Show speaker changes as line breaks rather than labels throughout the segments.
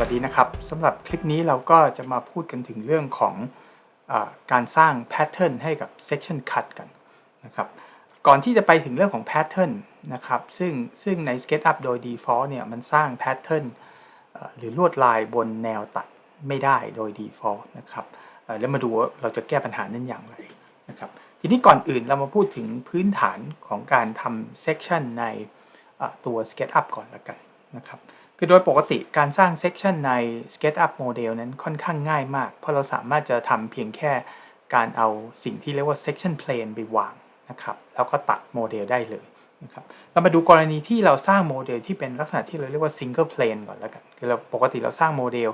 วัสดีนะครับสำหรับคลิปนี้เราก็จะมาพูดกันถึงเรื่องของอการสร้างแพทเทิร์นให้กับ section cut กันนะครับก่อนที่จะไปถึงเรื่องของแพทเทิร์นนะครับซึ่งซึ่งใน SketchUp โดย default เนี่ยมันสร้างแพทเทิร์นหรือลวดลายบนแนวตัดไม่ได้โดย default นะครับแล้วมาดูว่าเราจะแก้ปัญหานั้นอย่างไรนะครับทีนี้ก่อนอื่นเรามาพูดถึงพื้นฐานของการทำ section ในตัว SketchUp ก่อนละกันนะครับ คือโดยปกติการสร้างเซ c ชันใน SketchUp Model นั้นค่อนข้างง่ายมาก เพราะเราสามารถจะทำเพียงแค่การเอาสิ่งที่เรียกว่า section plane ไปวางนะครับแล้วก็ตัดโมเดลได้เลยนะครับเรามาดูกรณีที่เราสร้างโมเดลที่เป็นลักษณะที่เราเรียกว่า single plane ก่อนแล้วกันคือเราปกติเราสร้างโมเดล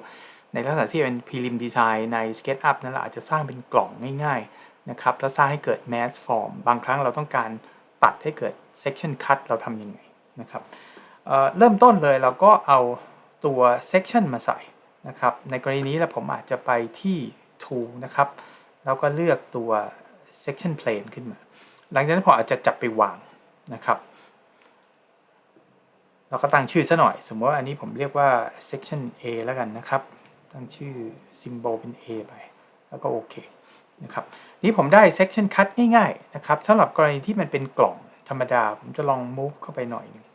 ในลักษณะที่เป็น prelim design ใน SketchUp นั้นเราอาจจะสร้างเป็นกล่องง่ายๆนะครับแล้วสร้างให้เกิด mass form บางครั้งเราต้องการตัดให้เกิด section cut เราทำยังไงนะครับ เริ่มต้นเลยเราก็เอาตัว section มาใส่นะครับ ในกรณีนี้แล้วผมอาจจะไปที่ tool นะครับ แล้วก็เลือกตัว section plane ขึ้นมา หลังจากนั้นผมอาจจะจับไปวางนะครับ เราก็ตั้งชื่อซะหน่อย สมมติว่าอันนี้ผมเรียกว่า section A แล้วกันนะครับ ตั้งชื่อ symbol เป็น A ไป แล้วก็โอเคนะครับ นี้ผมได้ section cut ง่ายๆนะครับสำหรับกรณีที่มันเป็นกล่องธรรมดา ผมจะลอง move เข้าไปหน่อยนึง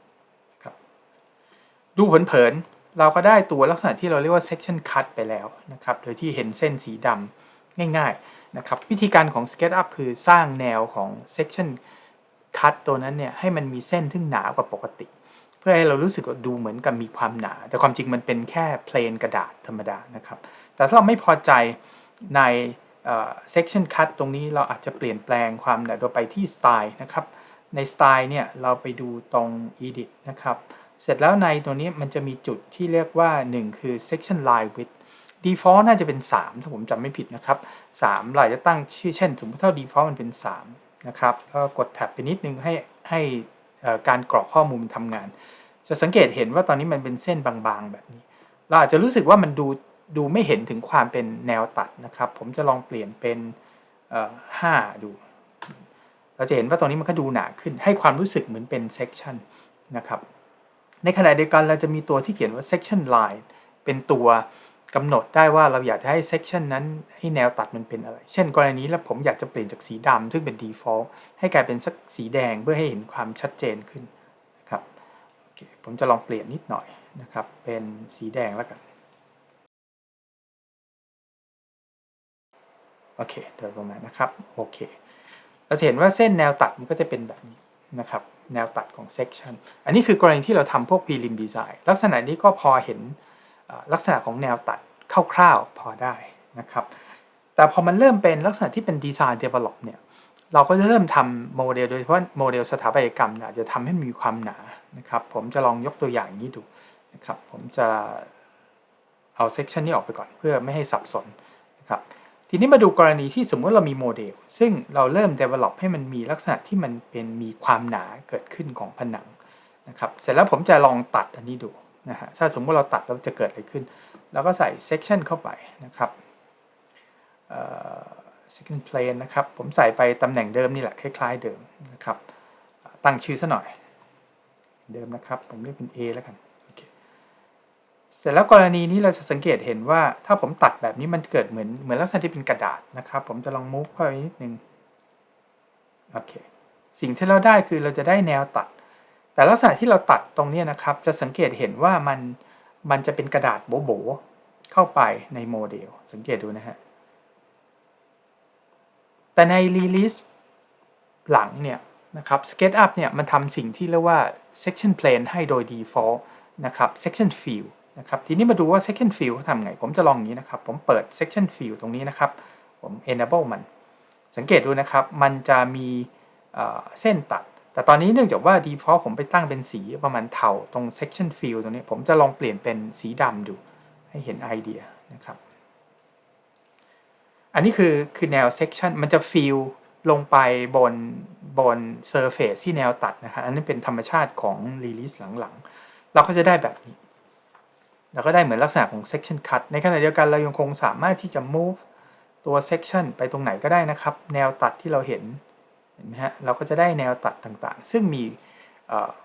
ดูเผินๆเราก็ได้ตัวลักษณะที่เราเรียกว่า section cut ไปแล้วนะครับโดยที่เห็นเส้นสีดำง่ายๆนะครับวิธีการของ SketchUp คือสร้างแนวของ section cut ตัวนั้นเนี่ยให้มันมีเส้นที่หนากว่าปกติ เพื่อให้เรารู้สึกดูเหมือนกับมีความหนา แต่ความจริงมันเป็นแค่เพลนกระดาษธรรมดานะครับแต่ถ้าเราไม่พอใจใน section cut ตรงนี้เราอาจจะเปลี่ยนแปลงความหนาโดยไปที่ style นะครับใน style เนี่ยเราไปดูตรง edit นะครับ เสร็จแล้วในตัวนี้มันจะมีจุดที่เรียกว่า 1 คือ section line width default น่าจะเป็น 3 ถ้าผมจำไม่ผิดนะครับ 3 เราจะตั้งชื่อเช่น สมมติถ้า default มันเป็น 3 นะครับแล้วก็กดแท็บไปนิดนึงให้ให้การกรอกข้อมูลทำงาน จะสังเกตเห็นว่าตอนนี้มันเป็นเส้นบางๆ แบบนี้ เราอาจจะรู้สึกว่ามันดูดูไม่เห็นถึงความเป็นแนวตัดนะครับ ผมจะลองเปลี่ยนเป็น5ดู เราจะเห็นว่าตรงนี้มันก็ดูหนาขึ้น ให้ความรู้สึกเหมือนเป็น section นะครับ ในขณะเดียวกันเราจะมีตัวที่เขียนว่า section line เป็นตัวกำหนดได้ว่าเราอยากจะให้ section นั้นให้แนวตัดมันเป็นอะไร เช่น กรณีนี้แล้วผมอยากจะเปลี่ยนจากสีดำซึ่งเป็น default ให้กลายเป็นสักสีแดงเพื่อให้เห็นความชัดเจนขึ้นนะครับโอเคผมจะลองเปลี่ยนนิดหน่อยนะครับเป็นสีแดงแล้วกันโอเคโดยประมาณนะครับโอเคเราจะเห็นว่าเส้นแนวตัดมันก็จะเป็นแบบนี้ นะครับแนวตัดของ section อันนี้คือกรณีที่เราทำพวก prelim design ลักษณะนี้ก็พอเห็นลักษณะของแนวตัดคร่าวๆพอได้นะครับแต่พอมันเริ่มเป็นลักษณะที่เป็น design develop เนี่ยเราก็จะเริ่มทำโมเดลโดยเฉพาะโมเดลสถาปัตยกรรมเนี่ยอาจจะทำให้มีความหนานะครับผมจะลองยกตัวอย่างนี้ดูนะครับผมจะเอา section นี้ออกไปก่อนเพื่อไม่ให้สับสนนะครับ ทีนี้มาดูกรณีที่สมมติเรามีโมเดล ซึ่งเราเริ่ม develop ให้มันมีลักษณะที่มันเป็นมีความหนาเกิดขึ้นของผนังนะครับ เสร็จแล้วผมจะลองตัดอันนี้ดูนะฮะ ถ้าสมมติเราตัดแล้วจะเกิดอะไรขึ้นเราก็ใส่ section เข้าไปนะครับ second plane นะครับ ผมใส่ไปตำแหน่งเดิมนี่แหละคล้าย ๆ เดิมนะครับ ตั้งชื่อซะหน่อย เดิมนะครับ ผมเรียกเป็น A แล้วกัน เสร็จแล้วกรณีนี้เราจะสังเกตเห็นว่าถ้าผมตัดแบบนี้มันเกิดเหมือนเหมือนลักษณะที่เป็นกระดาษนะครับ ผมจะลองมุฟเข้าไปนิดนึงโอเคสิ่งที่เราได้คือเราจะได้แนวตัด แต่ลักษณะที่เราตัดตรงนี้นะครับ จะสังเกตเห็นว่ามันมันจะเป็นกระดาษโบๆเข้าไปในโมเดล สังเกตดูนะฮะแต่ในรีลิสหลังเนี่ยนะครับ SketchUp เนี่ยมันทำสิ่งที่เรียกว่า section plane ให้โดย default นะครับ section fill นะครับทีนี้มาดูว่า section fill เขาทำไง ผมจะลองอย่างนี้นะครับ ผมเปิด section fill ตรงนี้นะครับ ผม enable มัน สังเกตดูนะครับ มันจะมีเส้นตัด แต่ตอนนี้เนื่องจากว่า default ผมไปตั้งเป็นสีประมาณเทาตรง section fill ตรงนี้ ผมจะลองเปลี่ยนเป็นสีดำดู ให้เห็นไอเดียนะครับ อันนี้คือคือแนว section มันจะ fill ลงไปบนบน surface ที่แนวตัดนะฮะอันนี้เป็นธรรมชาติของ release หลังๆ เราก็จะได้แบบนี้ เราก็ได้เหมือนลักษณะของ section cut ในขณะเดียวกันเรายังคงสามารถที่จะ move ตัว section ไปตรงไหนก็ได้นะครับ แนวตัดที่เราเห็นเห็นไหมฮะเราก็จะได้แนวตัดต่างๆ ซึ่งมี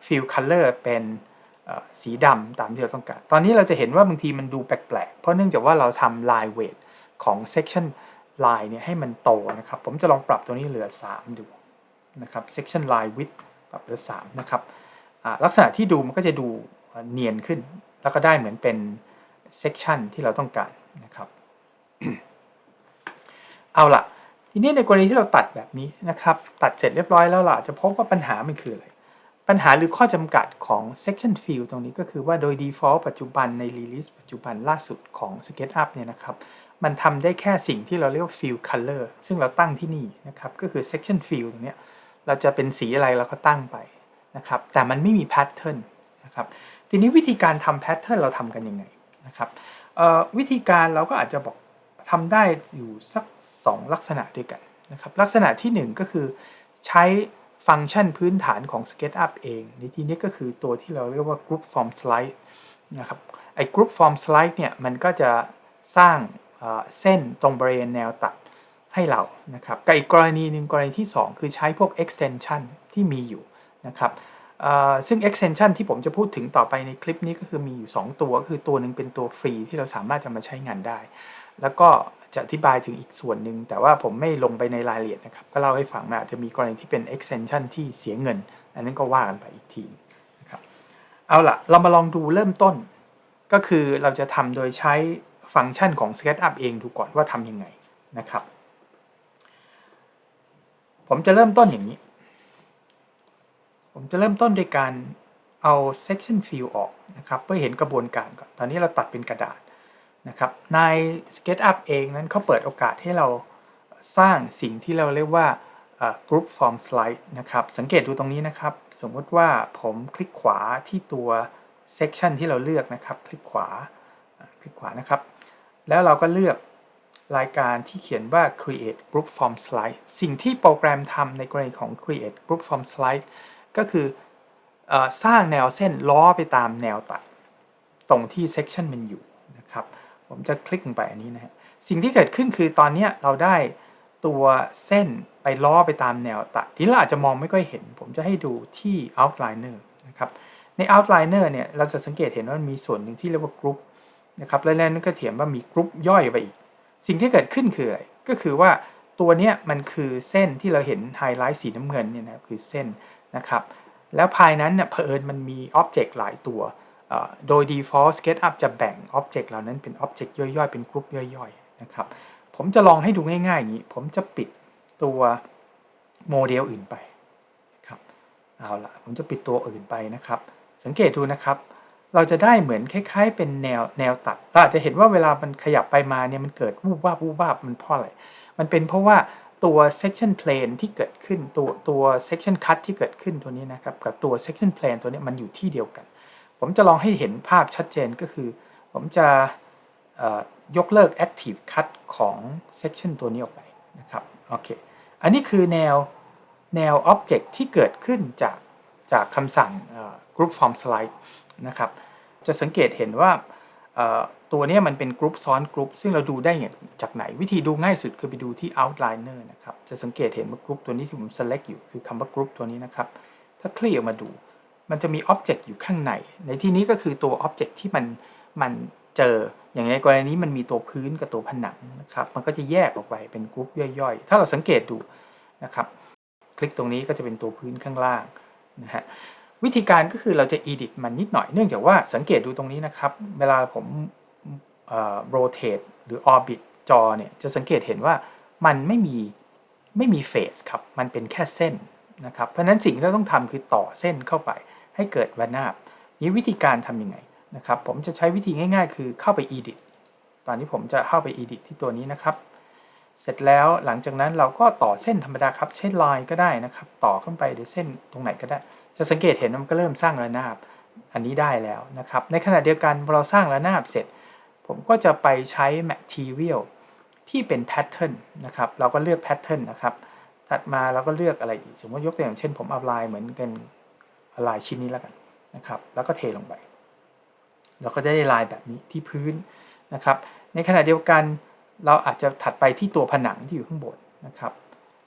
fill color เป็นสีดำตามที่เราต้องการ ตอนนี้เราจะเห็นว่าบางทีมันดูแปลกๆ เพราะเนื่องจากว่าเราทำ line weight ของ section line เนี่ยให้มันโตนะครับ ผมจะลองปรับตัวนี้เหลือ 3 ดูนะครับ section line width ปรับเหลือ 3 นะครับลักษณะที่ดูมันก็จะดูเนียนขึ้น แล้วก็ได้เหมือนเป็น section ที่เราต้องการนะครับ เอาละทีนี้ในกรณีที่เราตัดแบบนี้นะครับ ตัดเสร็จเรียบร้อยแล้วเราอาจะพบว่าปัญหามันคืออะไร ปัญหาหรือข้อจำกัดของ section field ตรงนี้ก็คือว่าโดย default ปัจจุบันใน release ปัจจุบันล่าสุดของ SketchUp เนี่ยนะครับ มันทำได้แค่สิ่งที่เราเรียกว่า field color ซึ่งเราตั้งที่นี่นะครับ ก็คือ section field ตรงนี้เราจะเป็นสีอะไรเราก็ตั้งไปนะครับ แต่มันไม่มี pattern นะครับ ทีนี้วิธีการทำ pattern เราทำกันยังไงนะครับวิธีการเราก็อาจจะบอกทำได้อยู่สัก 2 ลักษณะด้วยกันนะครับลักษณะทีหนึ่1 ก็คือใช้ฟังก์ชันพื้นฐานของ SketchUp เอง ในที่นี้ก็คือตัวที่เราเรียกว่า Group Form Slide นะครับไอ้ Group Form Slide เนี่ยมันก็จะสร้างเส้นตรงบริเวณแนวตัดให้เรานะครับกับอีกกรณีหนึ่งกรณีที่ 2 คือใช้พวก extension ที่มีอยู่นะครับ ซึ่ง extension ที่ผมจะพูดถึงต่อไปในคลิปนี้ก็คือมีอยู่ 2 ตัวก็คือตัวหนึ่งเป็นตัวฟรีที่เราสามารถจะมาใช้งานได้ แล้วก็จะอธิบายถึงอีกส่วนหนึ่ง แต่ว่าผมไม่ลงไปในรายละเอียดนะครับ ก็เล่าให้ฟังมาอาจจะมีกรณีที่เป็น extension ที่เสียเงิน อันนั้นก็ว่ากันไปอีกทีนะครับเอาล่ะ เรามาลองดูเริ่มต้น ก็คือเราจะทำโดยใช้ฟังก์ชันของ SketchUp เองดูก่อนว่าทำยังไงนะครับ ผมจะเริ่มต้นอย่างนี้ ผมจะเริ่มต้นด้วยการเอา section fill ออกนะครับเพื่อเห็นกระบวนการก่อน ตอนนี้เราตัดเป็นกระดาษนะครับใน SketchUp เองนั้นเขาเปิดโอกาสให้เราสร้างสิ่งที่เราเรียกว่า group form slide นะครับ สังเกตดูตรงนี้นะครับ สมมติว่าผมคลิกขวาที่ตัว section ที่เราเลือกนะครับ คลิกขวา คลิกขวานะครับ แล้วเราก็เลือกรายการที่เขียนว่า create group form slide สิ่งที่โปรแกรมทำในกรณีของ create group form slide ก็คืออสร้างแนวเส้นล้อไปตามแนวตัด ตรงที่ section มันอยู่นะครับ ผมจะคลิกลงไปอันนี้นะฮะสิ่งที่เกิดขึ้นคือตอนนี้เราได้ตัวเส้นไปล้อไปตามแนวตัดที่เราอาจจะมองไม่ค่อยเห็น ผมจะให้ดูที่ outliner นะครับใน outliner เนี่ยเราจะสังเกตเห็นว่ามันมีส่วนหนึ่งที่เรียกว่า group นะครับแล้วนั้นก็เถียนว่ามีกรุ๊ปย่อยไปอีก สิ่งที่เกิดขึ้นคืออะไรก็คือว่า ตัวเนี้ยมันคือเส้นที่เราเห็นไฮไลท์สีน้ำเงินเนี่ยนะคือเส้นนะครับแล้วภายนั้นเนี่ยเผอิญมันมีอ็อบเจกต์หลายตัว โดย default SketchUp จะแบ่ง Object เหล่านั้นเป็น Object ย่อยๆ เป็นกรุ๊ปย่อยๆนะครับผมจะลองให้ดูง่ายๆอย่างนี้ ผมจะปิดตัวโมเดลอื่นไปครับเอาละผมจะปิดตัวอื่นไปนะครับ สังเกตดูนะครับ เราจะได้เหมือนคล้าย ๆ เป็นแนวแนวตัดเราอาจจะเห็นว่าเวลามันขยับไปมาเนี่ยมันเกิดวูบวาบวูบวาบมันเพราะอะไร มันเป็นเพราะว่าตัว section plane ที่เกิดขึ้นตัวตัว section cut ที่เกิดขึ้นตัวนี้นะครับ กับตัว section plane ตัวนี้มันอยู่ที่เดียวกัน ผมจะลองให้เห็นภาพชัดเจนก็คือ ผมจะยกเลิก active cut ของ section ตัวนี้ออกไปนะครับโอเคอันนี้คือแนวแนว object ที่เกิดขึ้นจากจากคำสั่ง group form slide นะครับ จะสังเกตเห็นว่า ตัวนี้มันเป็นกรุ๊ปซ้อนกรุ๊ปซึ่งเราดูได้จากไหนวิธีดูง่ายสุดคือไปดูที่ outliner นะครับ จะสังเกตเห็นว่ากรุ๊ปตัวนี้ที่ผม select อยู่คือคำว่ากรุ๊ปตัวนี้นะครับ ถ้าคลี่ออกมาดู มันจะมีอ็อบเจกต์อยู่ข้างใน ในที่นี้ก็คือตัวอ็อบเจกต์ที่มันมันเจออย่างในกรณีนี้มันมีตัวพื้นกับตัวผนังนะครับ มันก็จะแยกออกไปเป็นกรุ๊ปย่อยๆ ถ้าเราสังเกตดูนะครับ คลิกตรงนี้ก็จะเป็นตัวพื้นข้างล่างนะฮะวิธีการก็คือเราจะ edit มันนิดหน่อยเนื่องจากว่าสังเกตดูตรงนี้นะครับ เวลาผม rotate หรือ orbit จอเนี่ยจะสังเกตเห็นว่ามันไม่มีไม่มีเฟสครับ มันเป็นแค่เส้นนะครับ เพราะนั้นสิ่งที่เราต้องทำคือต่อเส้นเข้าไปให้เกิดวานาบนี้วิธีการทำยังไงนะครับ ผมจะใช้วิธีง่าย ๆ คือเข้าไป edit ตอนนี้ผมจะเข้าไป edit ที่ตัวนี้นะครับ เสร็จแล้วหลังจากนั้นเราก็ต่อเส้นธรรมดาครับ เช่นลายก็ได้นะครับ ต่อขึ้นไปในเส้นตรงไหนก็ได้ จะสังเกตเห็นมันก็เริ่มสร้างระนาบอันนี้ได้แล้วนะครับ ในขณะเดียวกันพอเราสร้างระนาบเสร็จ ผมก็จะไปใช้ material ที่เป็น pattern นะครับ เราก็เลือก pattern นะครับ ถัดมาเราก็เลือกอะไรอีก สมมติยกตัวอย่างเช่นผมเอาลายเหมือนกันลายชิ้นนี้แล้วกันนะครับ แล้วก็เทลงไป เราก็จะได้ลายแบบนี้ที่พื้นนะครับ ในขณะเดียวกันเราอาจจะถัดไปที่ตัวผนังที่อยู่ข้างบนนะครับ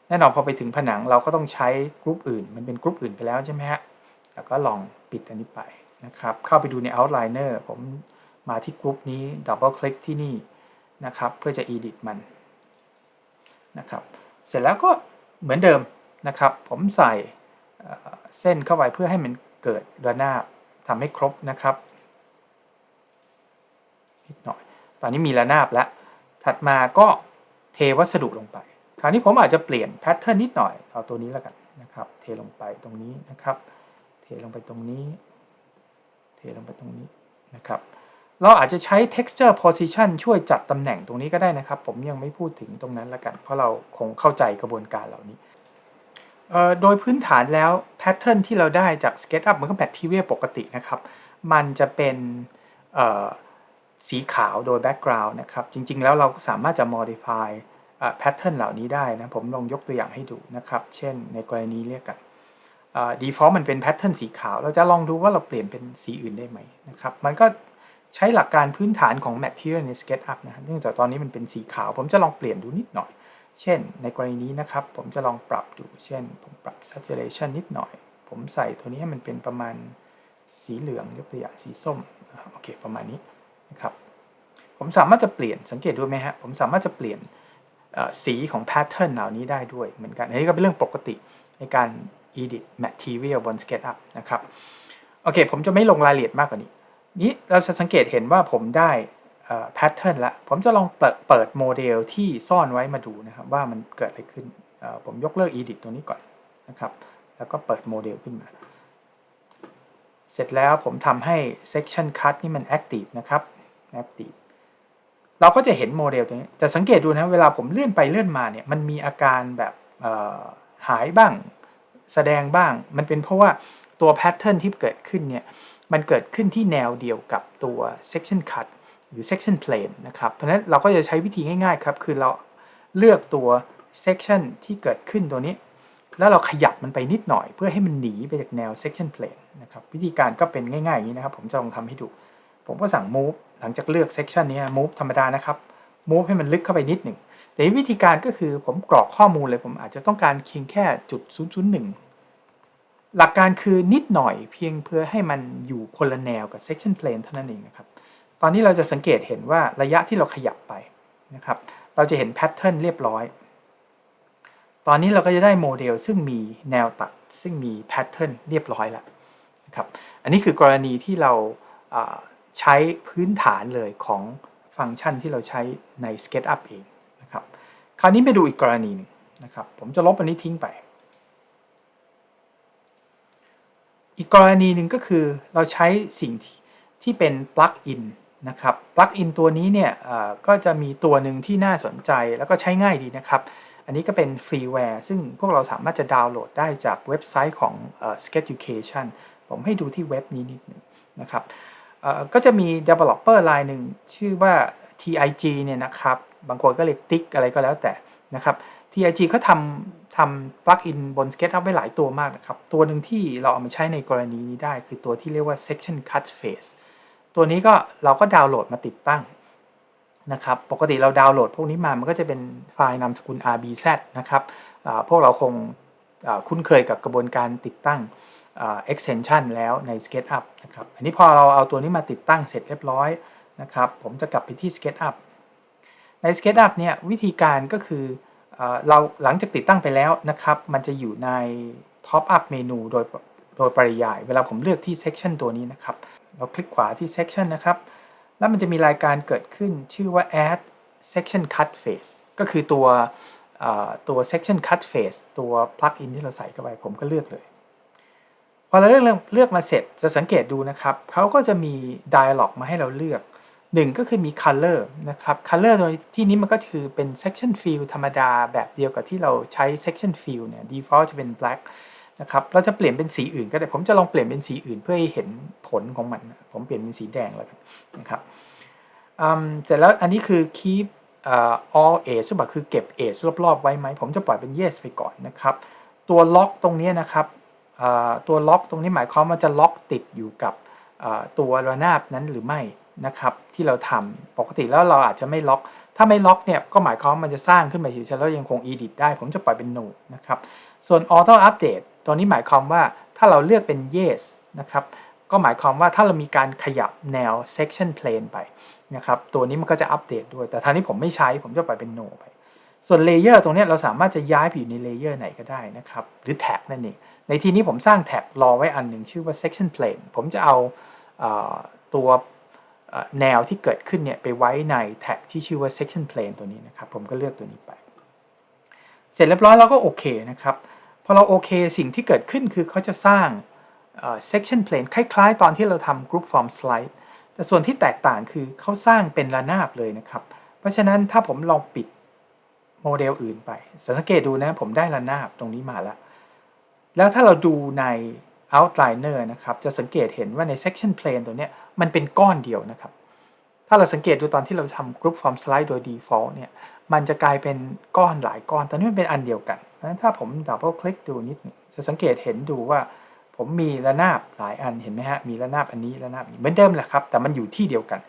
แน่นอนพอไปถึงผนังเราก็ต้องใช้กรุ๊ปอื่น มันเป็นกรุ๊ปอื่นไปแล้วใช่ไหมฮะแล้วก็ลองปิดอันนี้ไปนะครับ เข้าไปดูใน outliner ผม มาที่กลุ่มนี้ double click ที่นี่นะครับ เพื่อจะ edit มันนะครับ เสร็จแล้วก็เหมือนเดิมนะครับ ผมใส่เอ่อเส้นเข้าไปเพื่อให้มันเกิดระนาบทำให้ครบนะครับนิดหน่อย ตอนนี้มีระนาบแล้ว ถัดมาก็เทวัสดุลงไป คราวนี้ผมอาจจะเปลี่ยนแพทเทิร์นนิดหน่อย เอาตัวนี้แล้วกันนะครับ เทลงไปตรงนี้นะครับ เทลงไปตรงนี้ เทลงไปตรงนี้นะครับ เราอาจจะใช้ texture position ช่วยจัดตำแหน่งตรงนี้ก็ได้นะครับ ผมยังไม่พูดถึงตรงนั้นแล้วกัน เพราะเราคงเข้าใจกระบวนการเหล่านี้ โดยพื้นฐานแล้วแพทเทิร์นที่เราได้จาก SketchUp มันก็แบคทีเรียปกตินะครับ มันจะเป็นสีขาวโดย background นะครับ จริงๆ แล้วเราสามารถจะ modify แพทเทิร์นเหล่านี้ได้นะ ผมลองยกตัวอย่างให้ดูนะครับ เช่นในกรณีเรียกกัน default มันเป็นแพทเทิร์นสีขาว เราจะลองดูว่าเราเปลี่ยนเป็นสีอื่นได้ไหมนะครับ มันก็ ใช้หลักการพื้นฐานของ Material ใน SketchUp นะเนื่องจากตอนนี้มันเป็นสีขาว ผมจะลองเปลี่ยนดูนิดหน่อย เช่น ในกรณีนี้นะครับ ผมจะลองปรับดู เช่น ผมปรับ saturation นิดหน่อย ผมใส่ตัวนี้ให้มันเป็นประมาณสีเหลืองยกตัวอย่างสีส้มโอเคประมาณนี้นะครับผมสามารถจะเปลี่ยนสังเกตดูไหมฮะผมสามารถจะเปลี่ยนสีของแพทเทิร์นเหล่านี้ได้ด้วยเหมือนกันอันนี้ก็เป็นเรื่องปกติในการ edit material บน SketchUp นะครับ โอเค ผมจะไม่ลงรายละเอียดมากกว่านี้ นี้เราจะสังเกตเห็นว่าผมได้แพทเทิร์นละ ผมจะลองเปิดเปิดโมเดลที่ซ่อนไว้มาดูนะครับว่ามันเกิดอะไรขึ้น ผมยกเลิก edit ตัวนี้ก่อนนะครับ แล้วก็เปิดโมเดลขึ้นมา เสร็จแล้วผมทำให้ section cut นี่มัน active นะครับ active เราก็จะเห็นโมเดลตัวนี้ จะสังเกตดูนะเวลาผมเลื่อนไปเลื่อนมาเนี่ยมันมีอาการแบบหายบ้าง แสดงบ้าง มันเป็นเพราะว่าตัวแพทเทิร์นที่เกิดขึ้นเนี่ย มันเกิดขึ้นที่แนวเดียวกับตัว section cut หรือ section plane นะครับ เพราะฉะนั้นเราก็จะใช้วิธีง่ายๆครับ คือเราเลือกตัว section ที่เกิดขึ้นตัวนี้ แล้วเราขยับมันไปนิดหน่อย เพื่อให้มันหนีไปจากแนว section plane นะครับ วิธีการก็เป็นง่ายๆอย่างนี้นะครับ ผมจะลองทำให้ดู ผมก็สั่ง move หลังจากเลือก section นี้ move ธรรมดานะครับ move ให้มันลึกเข้าไปนิดหนึ่งแต่วิธีการก็คือผมกรอกข้อมูลเลย ผมอาจจะต้องการเพียงแค่จุด001 หลักการคือนิดหน่อยเพียงเพื่อให้มันอยู่คนละแนวกับ section plane เท่านั้นเองนะครับ ตอนนี้เราจะสังเกตเห็นว่าระยะที่เราขยับไปนะครับ เราจะเห็นแพทเทิร์นเรียบร้อย ตอนนี้เราก็จะได้โมเดลซึ่งมีแนวตัด ซึ่งมีแพทเทิร์นเรียบร้อยแล้วนะครับ อันนี้คือกรณีที่เราอ่าใช้พื้นฐานเลยของฟังก์ชันที่เราใช้ใน SketchUp เองนะครับ คราวนี้ไปดูอีกกรณีหนึ่งนะครับ ผมจะลบอันนี้ทิ้งไป อีกกรณีหนึ่งก็คือเราใช้สิ่งที่ที่เป็นปลั๊กอินนะครับปลั๊กอินตัวนี้เนี่ยก็จะมีตัวหนึ่งที่น่าสนใจแล้วก็ใช้ง่ายดีนะครับ อันนี้ก็เป็นฟรีแวร์ซึ่งพวกเราสามารถจะดาวน์โหลดได้จากเว็บไซต์ของ Sketchucation ผมให้ดูที่เว็บนี้นิดหนึ่งนะครับก็จะมี developer รายหนึ่งชื่อว่า TIG เนี่ยนะครับ บางคนก็เรียกติ๊กอะไรก็แล้วแต่นะครับ TIG เขาทำทำปลั๊กอินบน SketchUp ไว้หลายตัวมากนะครับ ตัวหนึ่งที่เราเอามาใช้ในกรณีนี้ได้คือตัวที่เรียกว่า section cut face ตัวนี้ก็เราก็ดาวน์โหลดมาติดตั้งนะครับ ปกติเราดาวน์โหลดพวกนี้มา มันก็จะเป็นไฟล์นามสกุล rbz นะครับพวกเราคงคุ้นเคยกับกระบวนการติดตั้ง extension แล้วใน SketchUp นะครับ อันนี้พอเราเอาตัวนี้มาติดตั้งเสร็จเรียบร้อยนะครับ ผมจะกลับไปที่ SketchUp ใน SketchUp เนี่ยวิธีการก็คือ เราหลังจากติดตั้งไปแล้วนะครับ มันจะอยู่ใน Pop up เมนูโดยโดยปริยาย เวลาผมเลือกที่ section ตัวนี้นะครับ เราคลิกขวาที่ section นะครับ แล้วมันจะมีรายการเกิดขึ้นชื่อว่า add section cut face ก็คือตัวตัว section cut face ตัว plugin ที่เราใส่เข้าไป ผมก็เลือกเลย พอเราเลือกเลือกมาเสร็จจะสังเกตดูนะครับ เขาก็จะมี dialog มาให้เราเลือก หนึ่งก็คือมี color นะครับ color ตัวที่นี้มันก็คือเป็น section fill ธรรมดาแบบเดียวกับที่เราใช้ section fill เนี่ย default จะเป็น black นะครับเราจะเปลี่ยนเป็นสีอื่นก็ได้ ผมจะลองเปลี่ยนเป็นสีอื่นเพื่อให้เห็นผลของมัน ผมเปลี่ยนเป็นสีแดงแล้วกันนะครับเสร็จแล้วอันนี้คือ keep all edge ซึ่งแบบคือเก็บ edge รอบๆ ไว้ไหม ผมจะปล่อยเป็น yes ไปก่อนนะครับ ตัวล็อกตรงนี้นะครับตัวล็อกตรงนี้หมายความว่าจะล็อกติดอยู่กับตัวระนาบนั้นหรือไม่ นะครับที่เราทำปกติแล้วเราอาจจะไม่ล็อก ถ้าไม่ล็อกเนี่ยก็หมายความมันจะสร้างขึ้นมาเฉยๆแล้วยังคง edit ได้ ผมจะปล่อยเป็น no นะครับส่วน auto update ตัวนี้หมายความว่าถ้าเราเลือกเป็น yes นะครับก็หมายความว่าถ้าเรามีการขยับแนว section plane ไปนะครับตัวนี้มันก็จะอัปเดตด้วย แต่ทางนี้ผมไม่ใช้ผมจะปล่อยเป็น no ไป ส่วนเลเยอร์ตรงนี้เราสามารถจะย้ายไปอยู่ในเลเยอร์ไหนก็ได้นะครับหรือแท็กนั่นเองในที่นี้ผมสร้างแท็กรอไว้อันหนึ่งชื่อว่า section plane ผมจะเอาตัว แนวที่เกิดขึ้นเนี่ยไปไว้ในแท็กที่ชื่อว่า section plane ตัวนี้นะครับ ผมก็เลือกตัวนี้ไป เสร็จเรียบร้อยเราก็โอเคนะครับพอเราโอเคสิ่งที่เกิดขึ้นคือเขาจะสร้าง section plane คล้ายๆ ตอนที่เราทำ group form slide แต่ส่วนที่แตกต่างคือเขาสร้างเป็นระนาบเลยนะครับ เพราะฉะนั้นถ้าผมลองปิดโมเดลอื่นไป สังเกตดูนะผมได้ระนาบตรงนี้มาแล้ว แล้วถ้าเราดูใน outliner นะครับจะสังเกตเห็นว่าใน section plane ตัวเนี้ยมันเป็นก้อนเดียวนะครับ ถ้าเราสังเกตดูตอนที่เราทำ group form slide โดย default เนี่ยมันจะกลายเป็นก้อนหลายก้อนตอนนี้มันเป็นอันเดียวกันเพราะฉะนั้นถ้าผม double click ดูนิดหนึงจะสังเกตเห็นดูว่า ผมมีระนาบหลายอันเห็นไหมฮะมีระนาบอันนี้ระนาบนี้เหมือนเดิมแหละครับแต่มันอยู่ที่เดียวกัน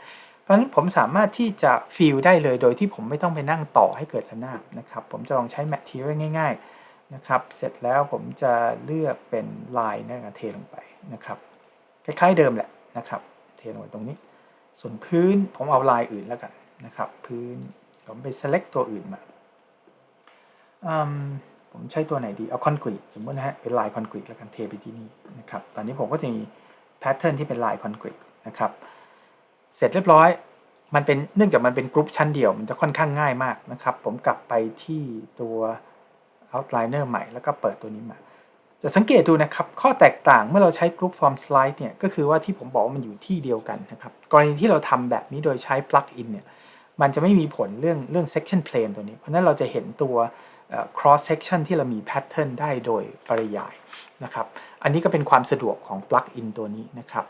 เพราะฉะนั้นผมสามารถที่จะฟิลได้เลยโดยที่ผมไม่ต้องไปนั่งต่อให้เกิดระนาบนะครับผมจะลองใช้ material ง่าย ๆ นะครับ เสร็จแล้วผมจะเลือกเป็นลายนะครับเทลงไปนะครับ คล้ายๆเดิมแหละนะครับ เทลงไปตรงนี้ ส่วนพื้นผมเอาลายอื่นแล้วกันนะครับ พื้นผมไป select ตัวอื่นมาอืมผมใช้ตัวไหนดีเอาคอนกรีตสมมตินะฮะเป็นลายคอนกรีตแล้วกันเทไปที่นี่นะครับ ตอนนี้ผมก็จะมีแพทเทิร์นที่เป็นลายคอนกรีตนะครับ เสร็จเรียบร้อยมันเป็นเนื่องจากมันเป็นกรุ๊ปชั้นเดียว มันจะค่อนข้างง่ายมากนะครับ ผมกลับไปที่ตัว outliner ใหม่แล้วก็เปิดตัวนี้มา จะสังเกตดูนะครับข้อแตกต่างเมื่อเราใช้ group form slide เนี่ยก็คือว่าที่ผมบอกว่ามันอยู่ที่เดียวกันนะครับกรณีที่เราทำแบบนี้โดยใช้ plug-in เนี่ยมันจะไม่มีผลเรื่องเรื่อง section plane ตัวนี้ เพราะนั้นเราจะเห็นตัว cross section ที่เรามี pattern ได้โดยปริยายนะครับ อันนี้ก็เป็นความสะดวกของ plug-in ตัวนี้นะครับ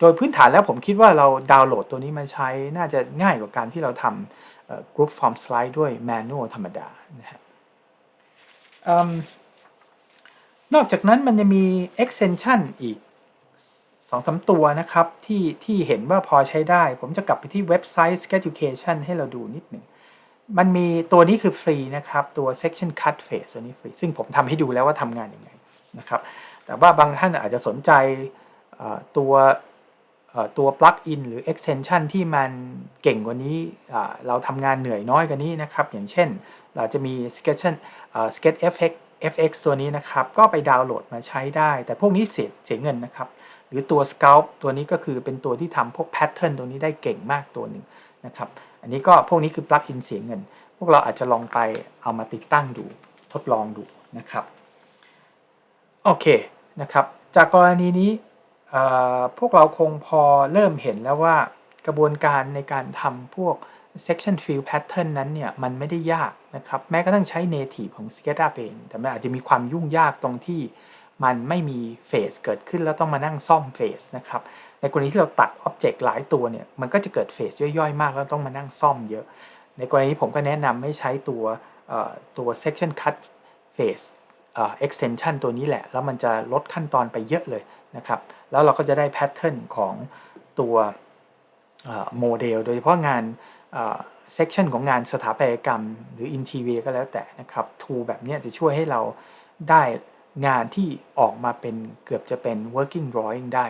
โดยพื้นฐานแล้วผมคิดว่าเราดาวน์โหลดตัวนี้มาใช้น่าจะง่ายกว่าการที่เราทำ group form slide ด้วย manual ธรรมดานะฮะ นอกจากนั้นมันจะมี extension อีกสองสามตัวนะครับ ที่ที่เห็นว่าพอใช้ได้ ผมจะกลับไปที่เว็บไซต์ Scheducation ให้เราดูนิดหนึ่ง มันมีตัวนี้คือฟรีนะครับ ตัว section cut phase ตัวนี้ฟรี ซึ่งผมทำให้ดูแล้วว่าทำงานยังไงนะครับ แต่ว่าบางท่านอาจจะสนใจตัว ตัว plug-in หรือ extension ที่มันเก่งกว่านี้เราทำงานเหนื่อยน้อยกว่านี้นะครับ อย่างเช่นเราจะมี sketch sketch fx fx ตัวนี้นะครับ ก็ไปดาวน์โหลดมาใช้ได้ แต่พวกนี้เสียเสียเงินนะครับ หรือตัว Sculpt ตัวนี้ก็คือเป็นตัวที่ทำพวก Pattern ตัวนี้ได้เก่งมากตัวหนึ่งนะครับ อันนี้ก็พวกนี้คือ Plug-in เสียเงิน พวกเราอาจจะลองไปเอามาติดตั้งดูทดลองดูนะครับ โอเคนะครับ จากกรณีนี้ พวกเราคงพอเริ่มเห็นแล้วว่ากระบวนการในการทำพวก section fill pattern นั้นเนี่ยมันไม่ได้ยากนะครับ แม้กระทั่งใช้ native ของ SketchUp เอง แต่มันอาจจะมีความยุ่งยากตรงที่มันไม่มีเฟสเกิดขึ้นแล้วต้องมานั่งซ่อมเฟสนะครับ ในกรณีที่เราตัด Object หลายตัวเนี่ยมันก็จะเกิดเฟสย่อยๆ มากแล้วต้องมานั่งซ่อมเยอะ ในกรณีนี้ผมก็แนะนำให้ใช้ตัวตัว section cut face เอ่อ extension ตัวนี้แหละ แล้วมันจะลดขั้นตอนไปเยอะเลยนะครับ แล้วเราก็จะได้แพทเทิร์นของตัวโมเดล โดยเฉพาะงานเซกชันของงานสถาปัตยกรรม หรือ interior ก็แล้วแต่นะครับ tool แบบนี้จะช่วยให้เราได้งานที่ออกมาเป็นเกือบจะเป็น working drawing ได้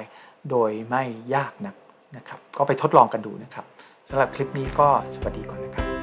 โดยไม่ยากนักนะครับ ก็ไปทดลองกันดูนะครับสำหรับคลิปนี้ก็สวัสดีก่อนนะครับ